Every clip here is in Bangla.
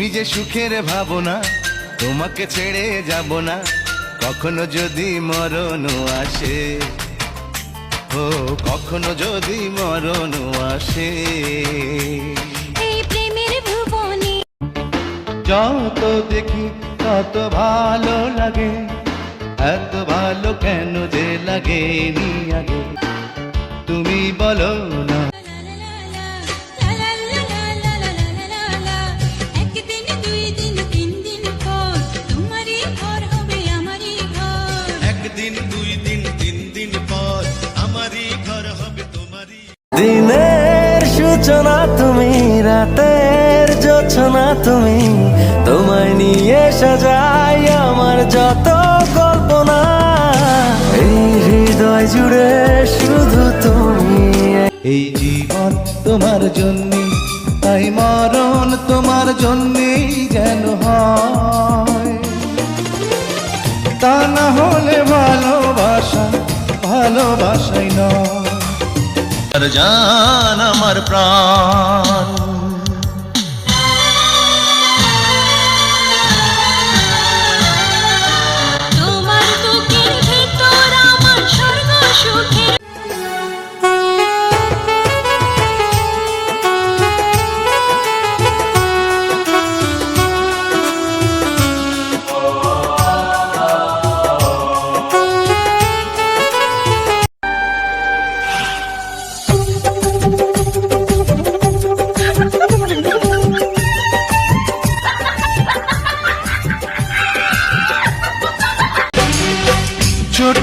তুমি যে সুখের ভাবনা তোমাকে ছেড়ে যাব না। কখনো যদি মরণ আসে ও কখনো যদি মরণ আসে। যত দেখি তত ভালো লাগে এত ভালো কেন যে লাগে নি আগে? তুমি বলো না রাতের যোছনা তুমি তোমায় নিয়ে সাজাই আমার যত কল্পনা। এই হৃদয় জুড়ে শুধু তুমি। এই জীবন তোমার জন্য, তাই মরণ তোমার জন্যেই যেন হয়। তা না হলে ভালোবাসা ভালোবাসাই নয়। জান আমার প্রাণ।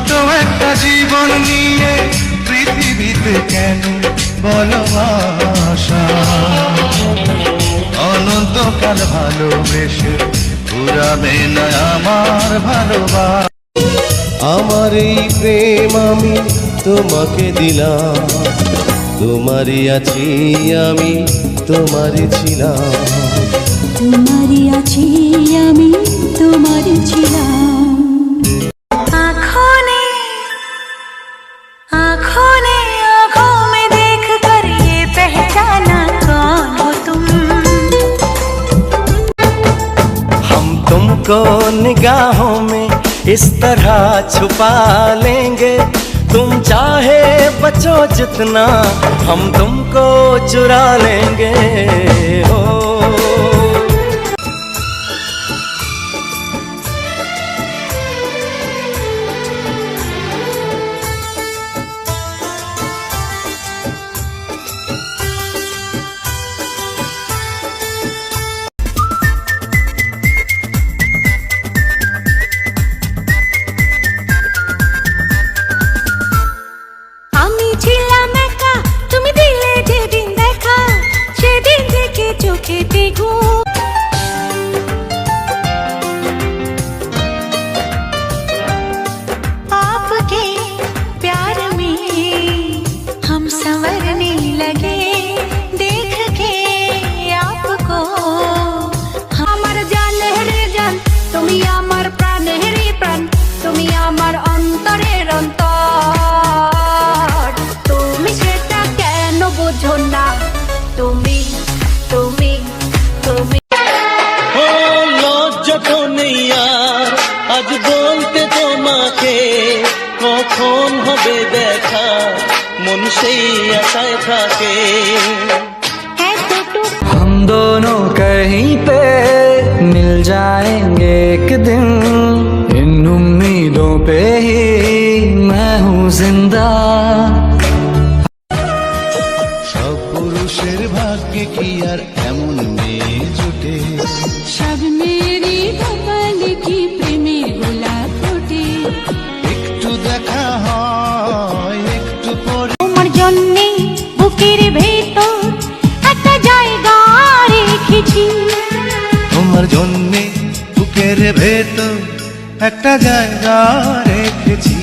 ছোট্ট একটা জীবন নিয়ে পৃথিবীতে কেন ভালোবাসা অনন্তকাল ভালোবেসে পুরাবে না আমার ভালোবাসা। আমার এই প্রেম আমি তোমাকে দিলাম। তোমারই আছি আমি, তোমারই ছিলাম। তোমারই আছি আমি, তোমারই ছিলাম। तरह छुपा लेंगे। तुम चाहे बचो जितना हम तुमको चुरा लेंगे। हो হবে দেখা মন সেই আশায় থাকে এতটুকু हम दोनों कहीं पे मिल जाएंगे एक दिन इन उम्मीदों पे ही मैं हूँ जिंदा বুকের ভেতর একটা জায়গা রেখেছি।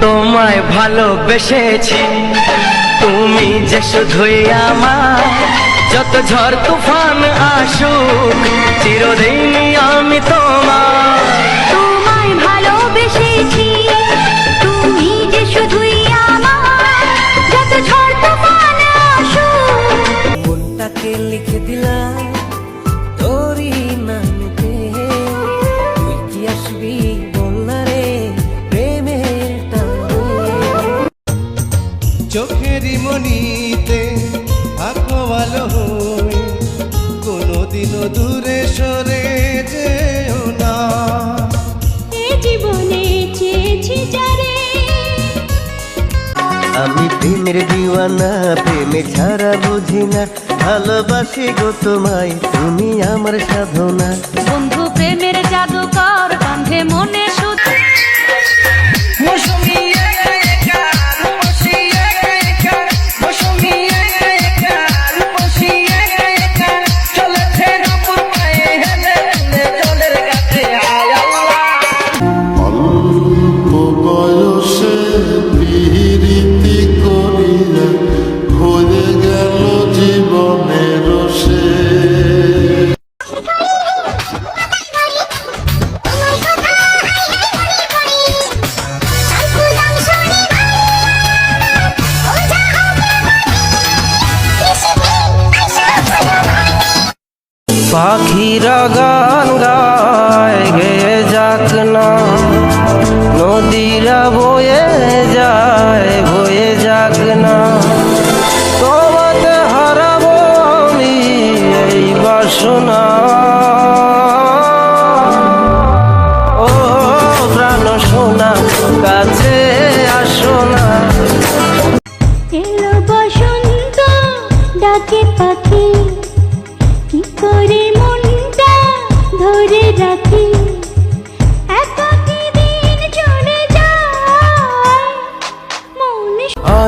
তোমায় ভালোবেসেছি তুমি যে শুধুই আমার ঝড় তুফান আসুক চিরদিনই আমি তোমার আমি প্রেমের দিওয়ানা প্রেমে ছাড়া বুঝি না। ভালোবাসি গো তোমায়, তুমি আমার সাধনা। বন্ধু, প্রেমের জাদুকর কান্ধে মনে শুধু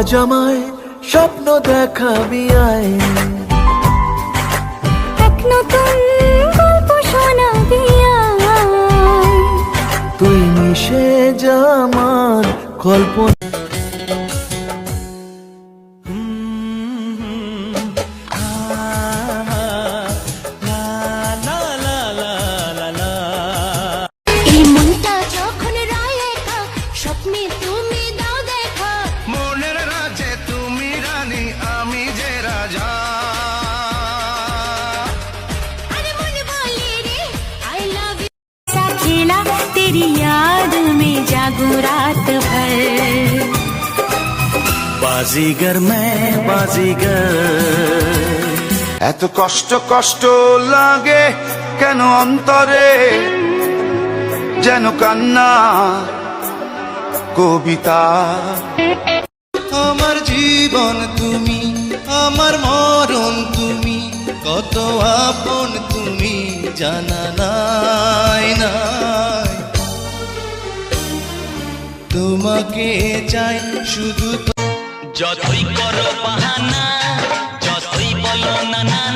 আজ স্বপ্ন দেখাবি আয়। এক নতুন গল্প শোনাবি তুই মিশে যা আমার কল্পনা। বাজিগর বাজিগর। এত কষ্ট কষ্ট লাগে কেন অন্তরে? যেন কান্না কবিতা। আমার জীবন তুমি আমার মরণ তুমি কত আপন তুমি জানা নাই। তোমাকে চাই শুধু যতই করো বাহানা যতই বলো নানা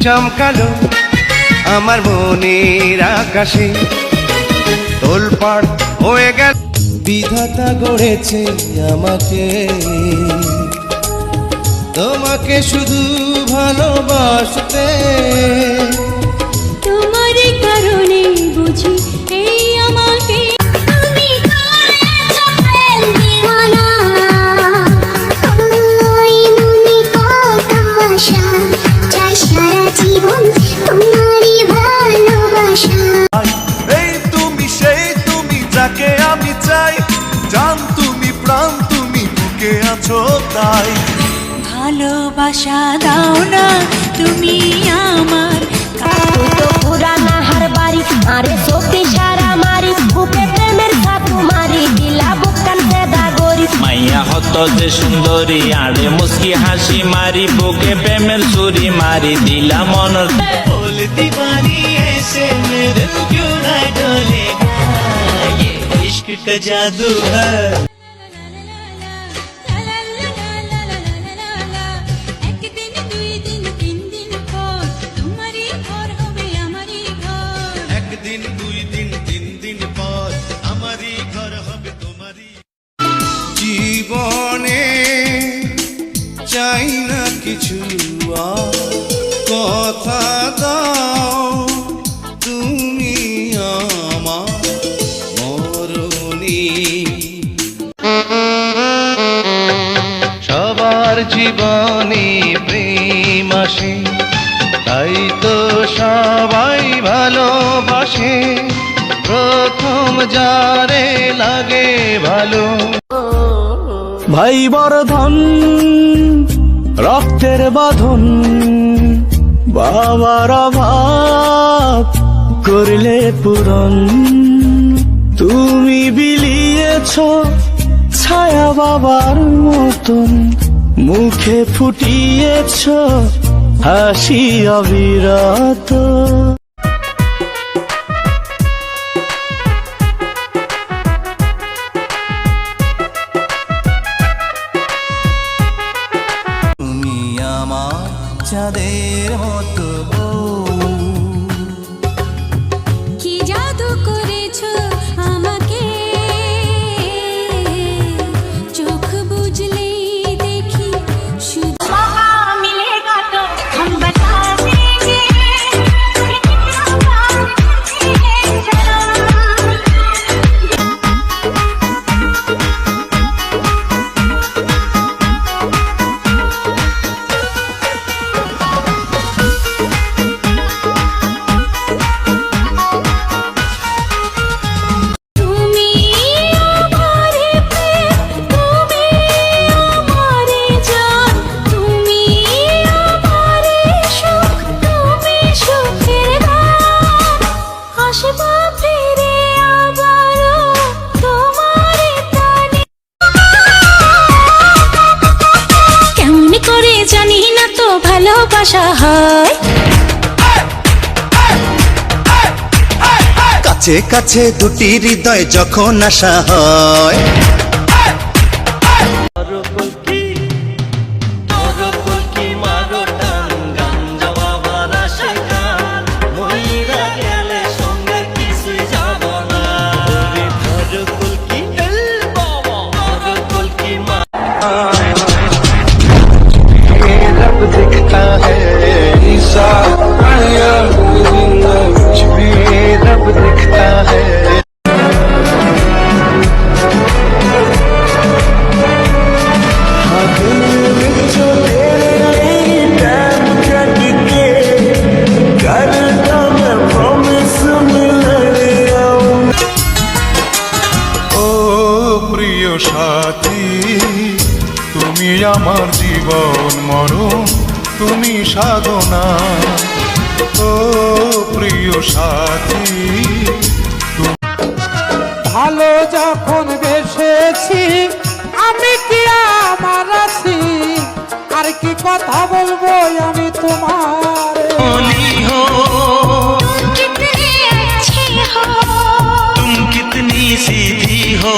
চমকালো আমার মনের আকাশে। তোলপাড় হয়ে গেল। বিধাতা গড়েছে আমাকে। তোমাকে শুধু ভালোবাসতে। তোমার কারণে বুঝি যে সুন্দরী আড়ে মুসকি হাসি মারি বুকে প্রেমের ছুরি মারি দিলা মনর বলতি পারি এসে মেরে क्यों ना डोलेगा ये इश्क का जादू है চাই না কিছু কথা দাও তুমি আমার সবার জীবনে প্রেম আসে, তাই তো সবাই ভালোবাসে। প্রথম যারে লাগে ভালো। ভাই বর্ধন রক্তের বাঁধন বাবার অভাব করলে পূরণ। তুমি বিলিয়েছ ছায়া বাবার মতন, মুখে ফুটিয়েছ হাসি অবিরত। ভালোবাসা হয়। কাছে কাছে দুটি হৃদয় যখন আসা হয়। সাথী ভালো যখন বেসেছি আমি কি আমার আছি আর কি কথা বলবো আমি তোমার कितने अच्छे हो तुम कितनी सीधी हो